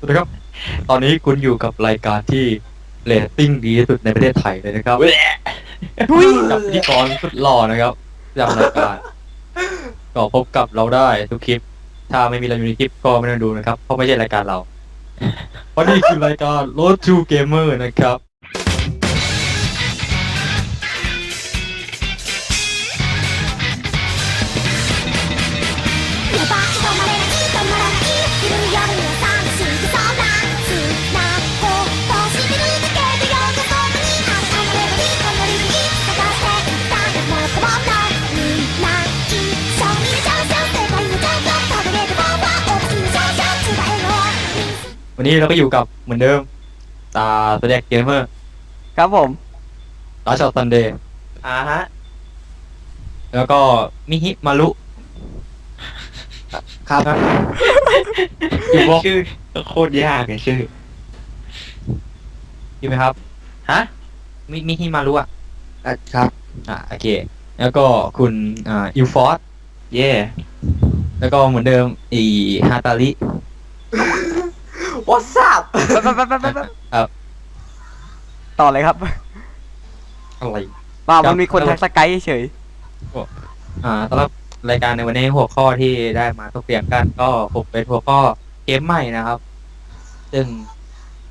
สวัสดีครับ ตอนนี้คุณอยู่กับรายการที่เรตติ้งดีที่สุดในประเทศไทยเลยนะครับกับพิธีกรสุดหล่อนะครับจำรายการก็พบกับเราได้ทุกคลิป ถ้าไม่มีเราอยู่ในคลิปก็ไม่ต้องดูนะครับ เพราะไม่ใช่รายการเรา เพราะนี่คือรายการ Road to Gamer นะครับ นนี้เราก็อยู่กับเหมือนเดิม ตาแสดงเกมเมอร์ครับผมตาชอตซันเดย์อ่าฮะ แล้วก็มิฮิมารุครับอยู่วงชื่อโคตรยากเลยชื่ออยู่ไหมครับ ฮะ มิมิฮิมารุอะอะครับ อะโอเค แล้วก็คุณอ่าอิวฟอสเย่แล้วก็เหมือนเดิม อีฮาตาริ What's up ครับ ต่อเลยครับอะไรเปล่าครับ มันมีคนทักสกายเฉยอ่าสำหรับรายการในวันนี้หัวข้อที่ได้มาถกเถียงกัน ก็คงเป็นหัวข้อเกมใหม่นะครับ ซึ่ง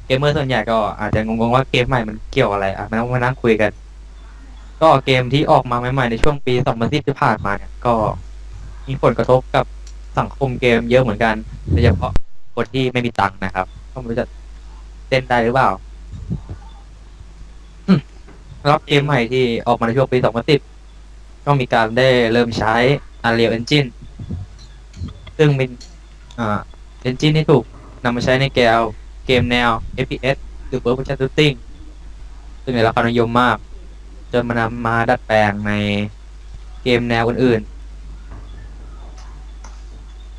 เกมเมอร์ส่วนใหญ่ก็อาจจะงงๆว่าเกมใหม่มันเกี่ยวอะไรอะมานั่งมานั่งคุยกัน ก็เกมที่ออกมาใหม่ๆในช่วงปี 2010ที่ผ่านมาเนี่ยก็มีผลกระทบกับสังคมเกมเยอะเหมือนกันโดยเฉพาะ คนที่ไม่มีตังค์นะครับก็ไม่รู้จะเต้นได้หรือเปล่ารับเกมใหม่ที่ออกมาในช่วงปี 2010 ก็มีการได้เริ่มใช้ Unreal Engine ซึ่งเป็นอ่า engine ที่ถูกนำมาใช้ในเกมเกมแนว FPS หรือ First Person Shooting ซึ่งได้รับความนิยมมาก จนมานำมาดัดแปลงในเกมแนวอื่นๆ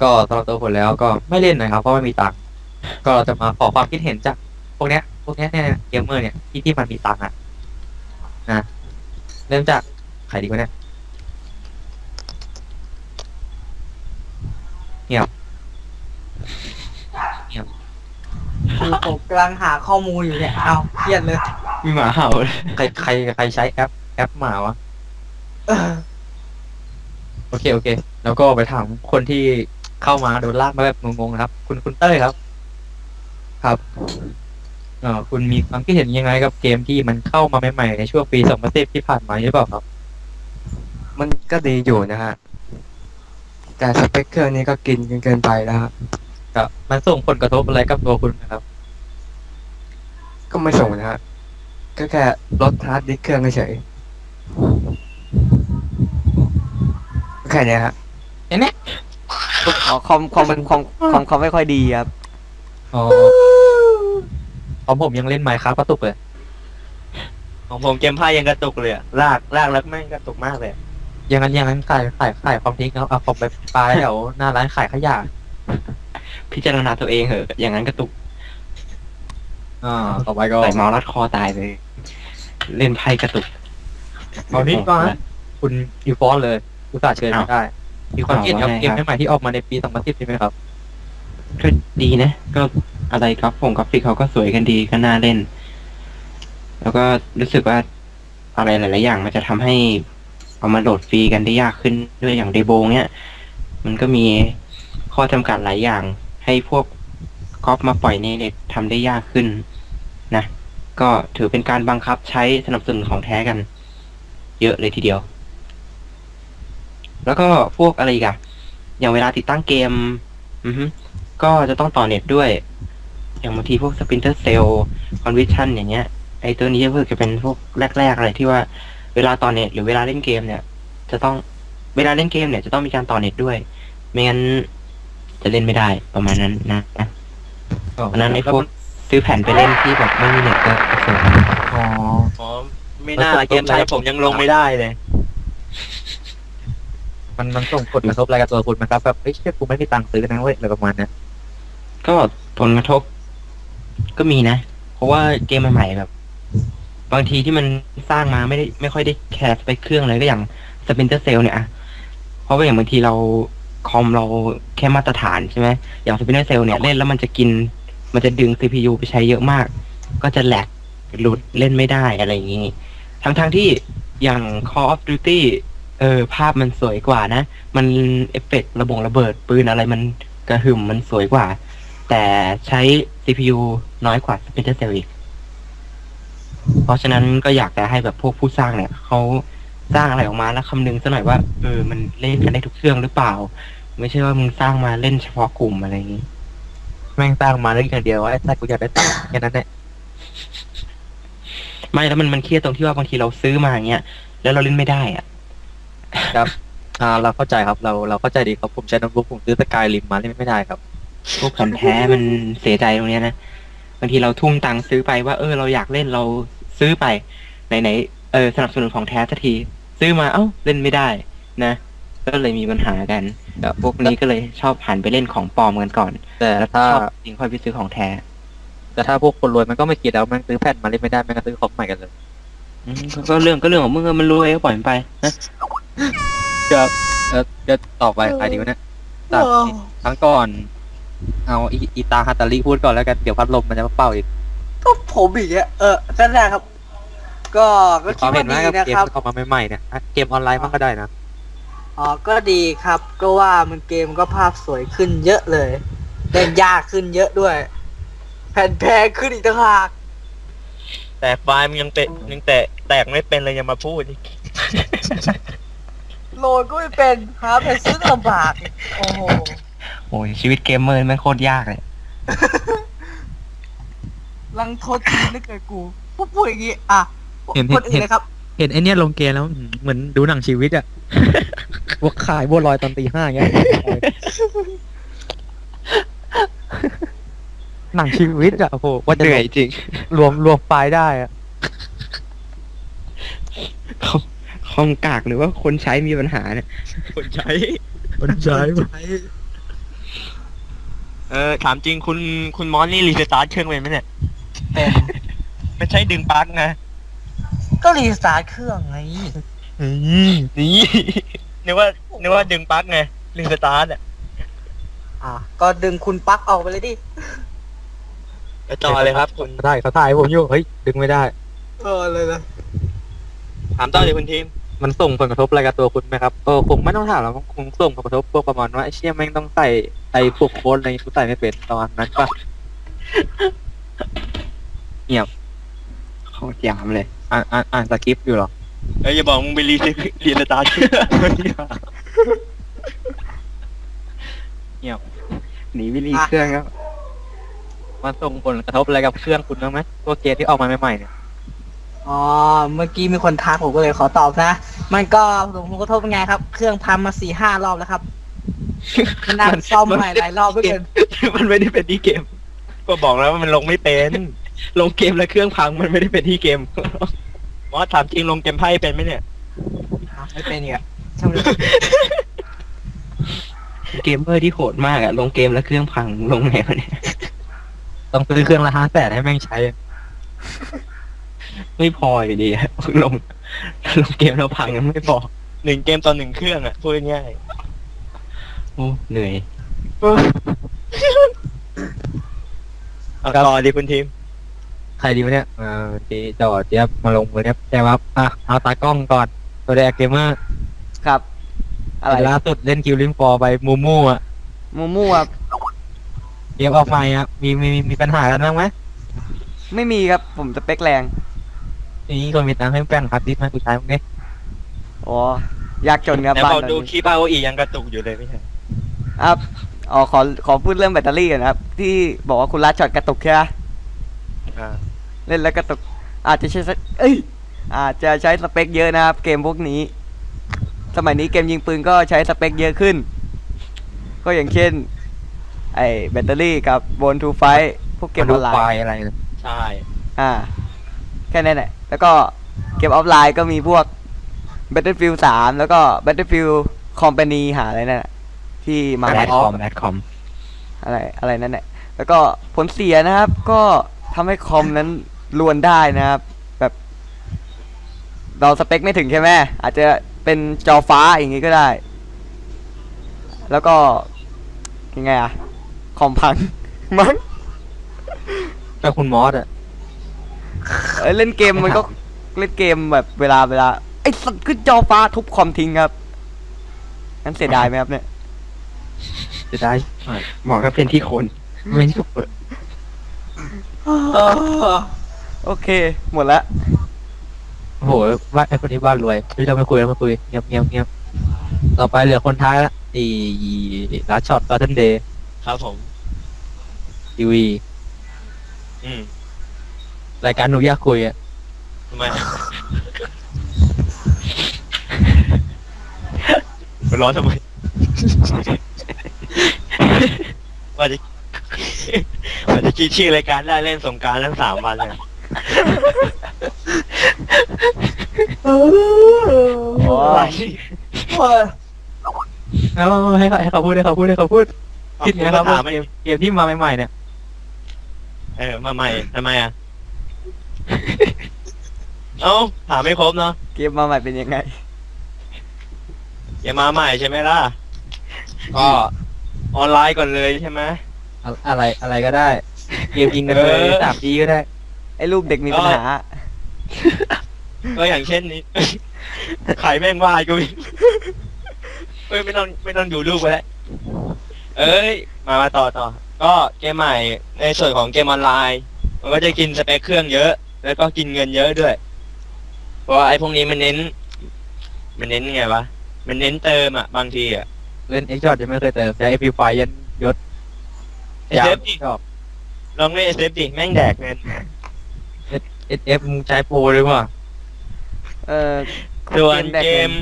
ก็สำหรับตัวผมแล้วก็ไม่เล่นนะครับเพราะไม่มีตังค์ก็จะมาขอความคิดเห็นจากพวกเนี้ยพวกเนี้ยเนี่ยเกมเมอร์เนี่ยที่ที่มันมีตังค์อะนะเริ่มจากใครดีวะเนี่ยคือผมกำลังหาข้อมูลอยู่เนี่ย เอาเครียดเลย มีหมาเห่าใครใครใครใช้แอปแอปหมาวะโอเค โอเค แล้วก็ไปถามคนที่ เข้ามาโดนลากมาแบบงงๆนะครับ คุณคุณเต้ยครับ ครับเอ่อคุณมีความคิดเห็นยังไงกับเกมที่มันเข้ามาใหม่ๆในช่วงปี2010ที่ผ่านมาหรือเปล่าครับ มันก็ดีอยู่นะฮะ แต่สเปคเครื่องนี้ก็กินกันเกินไปแล้วฮะครับมันส่งผลกระทบอะไรกับตัวคุณนะครับ ก็ไม่ส่งนะฮะก็แค่ลดฮาร์ดดิสก์เครื่องเฉยๆก็แค่เนี้ยฮะๆ อ๋อคอมคอมคอมคอมคอมไม่ค่อยดีครับ อ๋อของผมยังเล่นไมค์ครับกระตุกเลย ของผมเกมไพ่ยังกระตุกเลยอะลากลากแล้วแม่งกระตุกมากเลยอย่างนั้นอย่างนั้นขายขายขายความทิ้งแล้วเอาผมไปปาแถวหน้าร้านขายขยะพิจารณาตัวเองเหอะ อย่างนั้นกระตุกอ่าต่อไปก็ใส่เมาส์รัดคอตายเลย เล่นไพ่กระตุก เอานี้ก็นะคุณยูฟอนเลยอุตส่าห์เชิญมาได้ มีความคิดเห็นกับเอาว่าไงเกมครับใหม่ๆที่ออกมาในปี 2010ใช่ไหมครับ ก็ดีนะ ก็อะไรครับผมกราฟิกเขาก็สวยกันดีก็น่าเล่น แล้วก็รู้สึกว่าอะไรหลาย ๆ อย่าง มันจะทำให้เอามาโหลดฟรีกันได้ยากขึ้นด้วยอย่างเดโบเนี้ยมันก็มีข้อจำกัดหลายอย่าง ให้พวกก๊อปมาปล่อยในเน็ตทำได้ยากขึ้นนะ ก็ถือเป็นการบังคับใช้สนับสนุนของแท้กัน เยอะเลยทีเดียว แล้วก็พวกอะไรกอะอย่างเวลาติดตั้งเกม อือฮึก็จะต้องต่อเน็ตด้วย อย่างบางทีพวก Splinter Cell Conviction อย่างเงี้ย ไอตัวนี้ก็คือจะเป็นพวกแรกๆอะไรที่ว่าเวลาต่อเน็ตหรือเวลาเล่นเกมเนี่ย จะต้องเวลาเล่นเกมเนี่ยจะต้องมีการต่อเน็ตด้วย ไม่งั้นจะเล่นไม่ได้ประมาณนั้นนะนะเพราะนั้นไอ้พวกซื้อแผ่นไปเล่นที่แบบไม่มีเน็ตก็โอเคอ๋ออ๋อไม่น่าละเกมไทยผมยังลงไม่ได้เลย มันมันส่งผลกระทบอะไรกับตัวคุณไหมครับแบบเฮ้ยเชื่อกูไม่มีตังค์ซื้อนะเว้ยอะไรประมาณเนี้ยก็ผลกระทบ ก็มีนะ เพราะว่าเกมใหม่ๆแบบ บางทีที่มันสร้างมาไม่ได้ไม่ค่อยได้แคสเปเครื่องเลยก็อย่าง Splinter Cell เนี่ยอะเพราะว่าอย่างบางทีเราคอมเราแค่มาตรฐานใช่ไหมอย่าง Splinter Cell เนี่ยเล่นแล้วมันจะกิน มันจะดึง CPU ไปใช้เยอะมาก ก็จะแหลกหลุดเล่นไม่ได้อะไรอย่างนี้ ทั้งทงๆที่อย่าง Call of Duty เออ ภาพมันสวยกว่านะ มันเอฟเฟกต์ระบงระเบิดปืนอะไรมันกระหึ่มมันสวยกว่า แต่ใช้ CPU น้อยกว่า Splinter Cell อีก เพราะฉะนั้นก็อยากจะให้แบบพวกผู้สร้างเนี่ยเขาสร้างอะไรออกมาแล้วคำนึงซะหน่อยว่าเออมันเล่นกันได้ทุกเครื่องหรือเปล่า ไม่ใช่ว่ามึงสร้างมาเล่นเฉพาะกลุ่มอะไรอย่างนี้ แม่งสร้างมาเรื่องอย่างเดียวว่าไอ้สัตว์กูอยากได้ตังค์แค่นั้นแหละไม่แล้วมันมันเครียดตรงที่ว่าบางทีเราซื้อมาอย่างเงี้ยแล้วเราเล่นไม่ได้อะ อ่าเราเข้าใจครับเราเราเข้าใจดีครับผมใช้โน้ตบุ๊กผมซื้อสกายริมมาเล่นไม่ได้ครับ พวกของแท้มันเสียใจตรงเนี้ยนะบางทีเราทุ่มตังค์ซื้อไปว่าเออเราอยากเล่นเราซื้อไปไหนๆเออสนับสนุนของแท้สักที ซื้อมาเอ้าเล่นไม่ได้นะก็เลยมีปัญหากันแบบพวกนี้ก็เลยชอบหันไปเล่นของปลอมกันก่อนแต่แล้วถ้า ชอบจริงค่อยไปซื้อของแท้แต่ถ้าพวกคนรวยมันก็ไม่คิดแล้วแม่งซื้อแผ่นมาเล่นไม่ได้แม่งก็ซื้อคอมใหม่กันเลย อืมก็ก็เรื่องก็เรื่องของมึงอะมันรวยก็ปล่อยมันไปนะ จะเออจะต่อไปใครดีวะเนี่ยตัดครั้งก่อน เอาอีอีตาฮัตตาริพูดก่อนแล้วกัน เดี๋ยวพัดลมมันจะมาเป่าอีกก็ผมอีกอะเออก็ได้ครับ ก็ก็คคิวาดมเห็ว่านไหมดีกับนะเกมครับ ที่เข้ามาใหม่ๆเนี่ยอะเกมออนไลน์มันก็ได้นะ อ๋อ ก็ดีครับ ก็ว่ามันเกมก็ภาพสวยขึ้นเยอะเลย เล่นยากขึ้นเยอะด้วย แผ่นแพงขึ้นอีกต่างหาก แต่ไฟล์มันยังเตะยังแตะแตกไม่เป็นเลยยังมาพูดอีก โหลดก็ไม่เป็นหาแผ่นซื้อลำบากอีกโอ้โหโอ้ยชีวิตเกมเมอร์มันโคตรยากเลยลังโทษทีนึกเกิดกูพูดพูดอย่างงี้อะเห็นคนเห็อื่นนเลยครับ เห็นไอเนี้ยลงเกมแล้วอืมเหมือนดูหนังชีวิตอะพวกขายบัวลอยตอนตีห้าอย่างเงี้ย หนังชีวิตอะโอ้โหว่าจะเหนื่อยจริง รวมรวมไฟล์ได้อะค อมคอมกากหรือว่าคนใช้มีปัญหาเนี่ย คนใช้ มันใช้เออถามจริงคุณคุณมอสนี่รีสตาร์ทเครื่องเป็นไหมเนี่ย เป็นไม่ใช่ดึงปลั๊กนะก็รีสตาร์ทเครื่องไงนี่นึกว่านึกว่าดึงปลั๊กไงรีสตาร์ทอะอะก็ดึงคุณปลั๊กออกไปเลยดิแล้วต่อเลยครับ คุณได้เขาถ่ายผมอยู่เฮ้ยดึงไม่ได้ เออเลยนะถามต่อเลยคุณทีม มันส่งผลกระทบอะไรกับตัวคุณไหมครับเออคงไม่ต้องถามแล้วมันคงส่งผลกระทบพวกประมาณว่าไอ้เชี่ยแม่งต้องใส่ไอ้พวกโค้ดอะไรกูใส่ไม่เป็นตอนนั้นปะโคตรยามเลย อ่านอ่านอ่านสคริปต์อยู่เหรอเอ้ยอย่าบอกมึงไปรีสรีสตาร์ทเครื่องหนีวิลีเครื่องแล้วมันส่งผลกระทบอะไรกับเครื่องคุณบ้างไหมตัวเกมที่ออกมาใหม่ๆเนี่ย อ๋อ เมื่อกี้มีคนทักผมก็เลยขอตอบนะ มันก็ส่งผลกระทบเป็นไงครับ เครื่องพังมาสี่ห้ารอบแล้วครับมันน่าซ่อมใหม่หลายรอบด้วยกันมันไม่ได้เป็นที่เกม ก็บอกแล้วว่ามันลงไม่เป็น ลงเกมแล้วเครื่องพังมันไม่ได้เป็นที่เกมมอสถามจริงลงเกมไพ่เป็นไหมเนี่ย ไม่เป็นอีกอะช่างมันเกมเมอร์ที่โหดมากอะลงเกมแล้วเครื่องพังลงไงวะเนี่ย ต้องซื้อเครื่องละห้าแสนให้แม่งใช้ ไม่พออยู่ดีอะลงลงเกมแล้วพังยังไม่พอหนึ่งเกมต่อหนึ่งเครื่องอะพูดง่ายโอ้เหนื่อยๆเอาต่อดีคุณทีม ใครดีวะเนี่ยเออทีจอดเจี๊ยบมาลงมือเนี่ยแจ้ครับอะเอาตากล้องก่อนตัวแดกเกมเมอร์ครับ อะไรล่าสุดเล่นคิวลิมฟอร์ไปมูมูอะมูมูครับเกมออกใหม่อะมีมีมีมีปัญหากันบ้างไหมไม่มีครับผมสเปคแรง นี่คนมีตังค์ให้แป้งครับดิสไหมกูใช้มึงเนี่ยอ๋อยากจนครับแต่บ้านบอกแบบดูนี้คลิปเอาอียังกระตุกอยู่เลยไม่ใช่ครับอ๋อขอขอพูดเรื่องแบตเตอรี่ก่อนนะครับ ที่บอกว่าคุณรัดช็อตกระตุกใช่ไหมอ่าเล่นแล้วกระตุก อาจจะใช้สเอ้ยอาจจะใช้สเปคเยอะนะครับ เกมพวกนี้ สมัยนี้เกมยิงปืนก็ใช้สเปคเยอะขึ้น ก็อย่างเช่น ไอ้แบตเตอรี่กับบนทูไฟพวกเกมออนไลไฟน์อะไรเลยใช่ อ่า แค่นั้นแหละ แล้วก็เกมออฟไลน์ก็มีพวก Battlefield 3 แล้วก็ Battlefield Company หาอะไรนั่นแหละที่มาแบดพร้คออมมแบดคอมอะไรอะไรนั่นแหละ แล้วก็ผลเสียนะครับ ก็ทำให้คอมนั้นลวนได้นะครับ แบบ เราสเปคไม่ถึงใช่ไหมอาจจะเป็นจอฟ้าอย่างงี้ก็ได้ แล้วก็ยังไงอะคอมพัง มั้งกับคุณมอสอะ เอ้ยเล่นเกมมันก็เล่นเกมแบบเวลาเวลาไอ้สัตว์ขึ้นจอฟ้าทุบคอมทิ้งครับงั้นเสียดายไหมครับเนี่ยจะได้เหมาะกับเป็นที่คนไม่ถูกโอเค หมดละโอ้โหว่าไอ้คนนี้บ้านรวยเฮ้ยเราไม่คุยเราไม่คุยเงียบเงียบเงียบต่อไปเหลือคนท้ายละอีลัดช็อตก็ทันเดย์ครับผมทีวี อืม รายการหนูอยากคุยอะทำไมมันร้อนทำไม ว่าจะว่าจะคิดชื่อรายการได้เล่นสงกรารทั้งสามวันเลยโอ้ยแล้วให้เขาให้เขาพูดให้เขาพูดให้เขาพูดคิดไงครับถาว่ามไม่เกมเกมที่มาใหม่ๆเนี่ย เออมาใหม่ทำไมอะ เอ้าถามไม่ครบเนาะเกมมาใหม่เป็นยังไง อย่ามาใหม่ใช่ไหมล่ะ ก็ออนไลน์ก่อนเลยใช่ไหม อะอะไรอะไรก็ได้ เกมยิงกันเลยเออ สามดีก็ได้ ไอ้รูปเด็กมีปัญหา ก็อย่างเช่นนี้ใครแม่งว่ากูอีกเอ้ยไม่ต้องไม่ต้องดูรูปไปแล้วเอ้ย มามาต่อต่อ ก็เกมใหม่ในส่วนของเกมออนไลน์ มันก็จะกินสเปคเครื่องเยอะ แล้วก็กินเงินเยอะด้วย เพราะว่าไอ้พวกนี้มันเน้น มันเน้นไงวะ มันเน้นเติมอะ บางทีอะ เล่นเอ็กซ์จอดยังไม่เคยเติมใช้เอพีไฟยันยศเอสเอฟดิชอบลองเล่นเอสเอฟดิแม่งแดกเงินเอสเอฟมึงใช้โปรเลยว่ะเออส่วนแดกเกเงิมน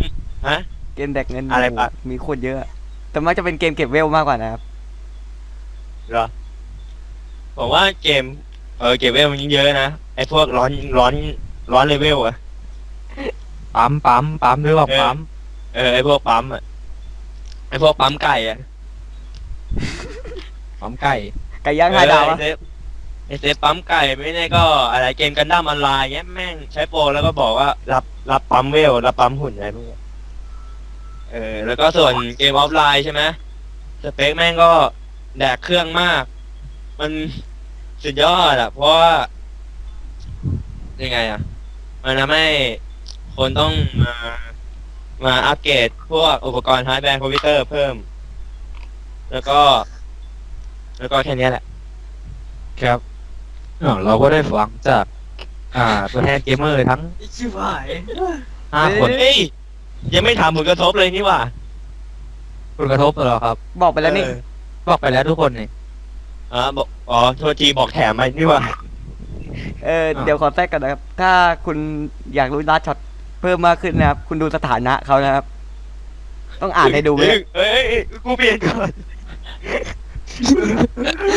ฮะ เกมแดกเงินอะไรปะ มีโคตรเยอะ แต่มักจะเป็นเกมเก็บเวลมากกว่านะครับเหรอผมว่าเกม เออเก็บเวลมันยิ่งเยอะนะไอ้พวกร้อนร้อนร้อนเลเวลอะปั๊มปั๊มปั๊มด้วยว่าเออปั๊มเออไอ้พวกปั๊มอะไอ้พวกปั๊มไก่อะปั๊มไก่ไก่ย่างห้าดาวเอออะไอ้เซฟไอ้เซฟปั๊มไก่ไม่แน่ก็อะไรเกมกันดั้มออนไลน์เงี้ยแม่งใช้โปรแล้วก็บอกว่ารับรับปั๊มเวลรับปั๊มหุ่นอะไรพวกเนี้ยเออแล้วก็ส่วนเกมออฟไลน์ใช่ไหมสเปคแม่งก็แดกเครื่องมาก มัน สุดยอดอะเพราะว่ายังไงอะมันทำให้คนต้องมามาอัปเกรดพวกอุปกรณ์ฮาร์ดแวร์คอมพิวเตอร์เพิ่ม แล้วก็ แล้วก็แค่เนี้ยแหละ ครับอ้าวเราก็ได้ฟังจาก อ่าตัวแทนเกมเมอร์ทั้งชิบหาย ห้าคนเฮ้ยยังไม่ถามผลกระทบเลยนี่หว่าผลกระทบเหรอครับ บอกไปแล้วนี่ เออบอกไปแล้วทุกคนนี่ อ๋อบอกอ๋อโทษทีบอกแถมไปนี่หว่า เออเดี๋ยวขอแทรกกันนะครับ ถ้าคุณอยากรู้ลัดช็อตเพิ่มมากขึ้นนะครับ คุณดูสถานะเขานะครับ ต้องอ่านให้ดูไหมเอ้ยเอ้ยเอ้ยกูเปลี่ยนก่อน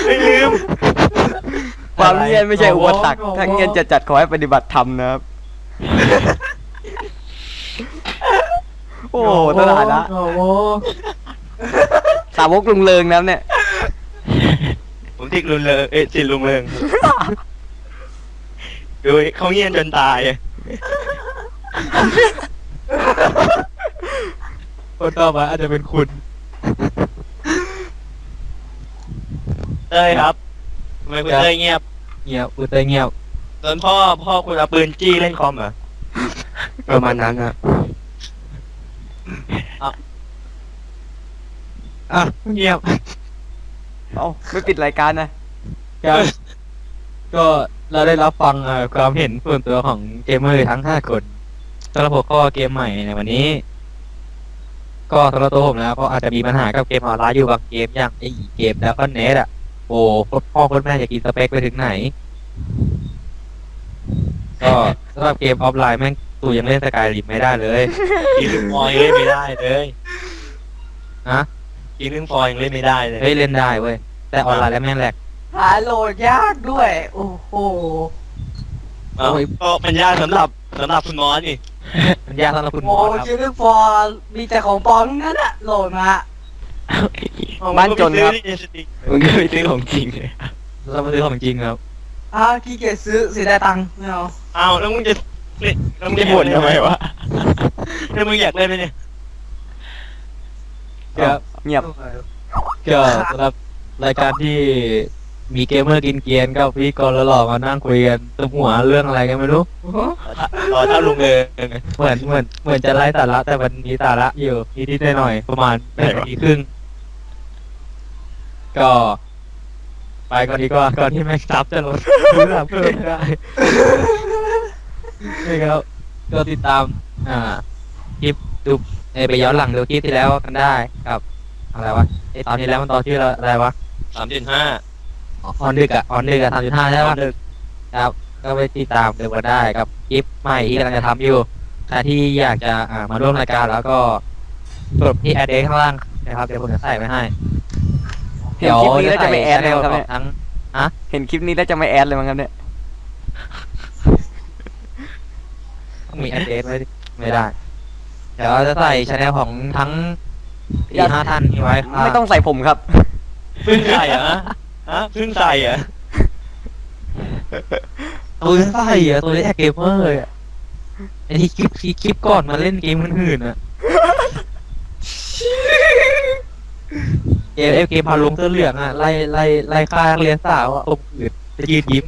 ไม่ลืม ความเงียบไม่ใช่อุปสรรคถ้าเงียบจะจัดขอให้ปฏิบัติธรรมนะครับ โอ้โหสถานะโอ้โหสาวกลุงเลิงนะครับเนี่ย ผมติดลุงเลิงเอ้ยติดลุงเลิงดูเขาเงียบจนตายอะคนต่อมาอาจจะเป็นคุณเต้ยครับทำไมคุณเต้ยเงียบเงียบอุยเตยเงียบตอนพ่อพ่อคุณเอาปืนจี้เล่นคอมเหรอประมาณนั้นนะอะเงียบ เอาไม่ปิดรายการนะครับก็เราได้รับฟังเอ่อความเห็นส่วนตัวของเกมเมอร์ทั้งห้าคนสำหรับหัวข้อเกมใหม่ในวันนี้ ก็สำหรับตัวผมนะก็อาจจะมีปัญหากับเกมออนไลน์อยู่บางเกมอย่างไอ้เกมแล้วก็เนตอะ โอ้พ่อคนแม่จะกินสเปคไปถึงไหน ก็สำหรับเกมออฟไลน์แม่งตูยังเล่นสกายริมไม่ได้เลย กินลึงฟอยยังเล่นไม่ได้เลย ฮะ กินลึงฟอยยังเล่นไม่ได้เลยเฮ้ยเล่นได้เว้ยแต่ออนไลน์แล้วแม่งแหลกหาโหลดยากด้วย โอ้โหเอ้าก็มันยากสำหรับสำหรับคุณมอสนี่มันยากสำหรับคุณหมโอ้อครับชื่อเรื่องฟอร์มีแต่ของปลอมทั้งนั้นอะโหลดมา บ้านจนครับมึงก็ไปซื้อของจริงเลยเรามาซื้อของจริงครับอ้าวขี้เกียจซื้อเสียดายตังค์ไม่เอาเอาแล้วมึงจะเล่นแล้วมึงจะบ่นทำไมวะแล้วมึงอยากเล่นไหมเนี่ยครับ เงียบ ก็สำหรับรายการที่มีเกมเมอร์กินเกรียนกับพี่กรแล้วหลอกมานั่งคุยกันตุ้มหัวเรื่องอะไรกันไม่รู้รอถ้าลุงเองเหมือนเหมือนเหมือนจะไร้สาระแต่มันมีสาระอยู่นิดๆหน่อยๆประมาณไม่นาทีครึ่งก็ ไปก่อนดีกว่าก่อนที่แม็กซับจะลดเพื่อเพิ่มไม่ได้นี่ครับก็ติดตาม อ่าคลิปดูเอยไปย้อนหลังดูคลิปที่แล้วกันได้กับ อะไรวะไอตอนที่แล้วมันตอนชื่ออะไรวะสามจุดห้าออนดึกอะออนดึกอะสามจุดห้าใช่ปะครับก็ไปติดตามดูกันได้กับคลิปใหม่ที่กำลังจะทำอยู่ใครที่อยากจะอ่ามาร่วมรายการแล้วก็กดที่แอดเดข้างล่างนะครับเดี๋ยวผมจะใส่ไว้ให้เห็นคลิปนี้แล้วจะไม่แอดเลยมั้งครับขเนี่อยงทั้งเห็นคลิปนี้แล้วจะไม่แอดเลยมั้งครับเนี่ยต้องมีแอดเดไว้ไม่ได้ เดี๋ยวจะใส่ชแนลของทั้ง สี่ห้าท่านนี้ไว้ครับไม่ต้องใส่ผมครับเพิ่งใส่เหรอฮะฮะเพิ่งใส่เหรอตัวใส่อะตัวแรกเกมเมอร์อะไอที่คลิปคลิปก่อนมาเล่นเกมอื่นๆอะเกมเอฟเกมพาลงเสื้อเหลืองอะไล่ไล่ไล่ฆ่านักเรียนสาวอะตบอื่นจะยืนยิ้ม